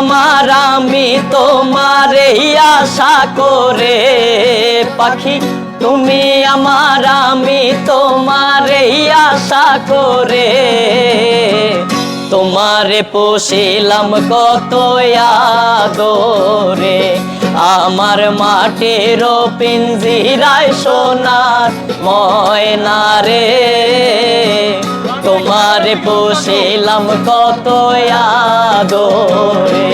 আমার আমি তোমার আশা করে পাখি, তুমি আমার আমি তোমার আশা করে। তোমারে পোষিলাম কত আদরে, আমার মাটির পিঞ্জিরায় সোনার ময়না রে। পোষিলাম কত আদরে।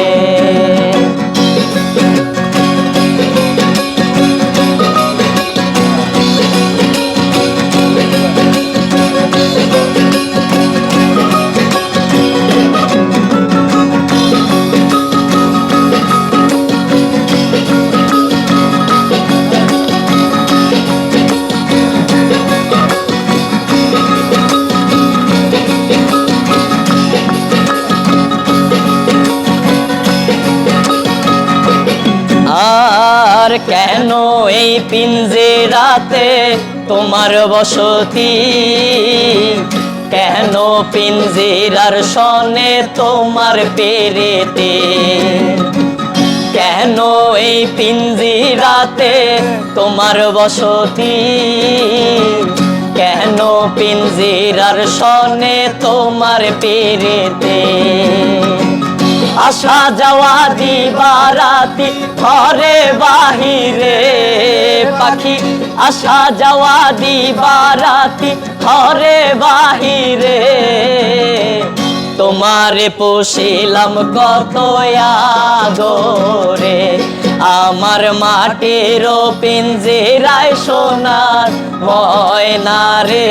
আর কেন এই পিঞ্জেরাতে তোমার বসতি? কেন পিঞ্জিরার সনে তোমার পেরেতে? কেন এই পিঞ্জিরাতে তোমার বসতি? কেন পিঞ্জিরার সনে তোমার পেরেতে? আসা যাওয়া দিবারাতি ঘরে বাহিরে। পাখি, আসা যাওয়া দিবারাতি ঘরে বাহিরে। তোমারে পোষিলাম কত আদরে, আমার মাটির পিঞ্জিরায় সোনার ময়না রে।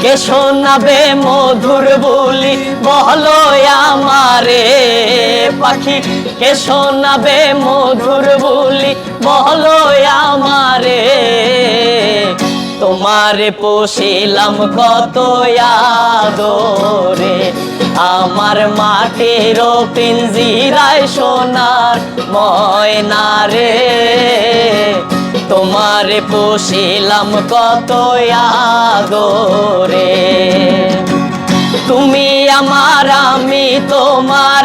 কে শোনাবে মধুর বলি? বলো আমারে পাখি। কে শোনাবে মধুর বলি? বলো আমারে। তোমারে পোষিলাম কত আদরে। আমার মাটির পিঞ্জিরায় সোনার ময়না রে। তোমারে পোষিলাম কত আদরে তুমি আমার, আমি তোমার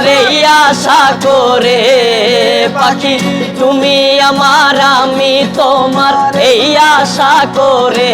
আশা করে পাখি। তুমি আমার, আমি তোমার এই আশা করে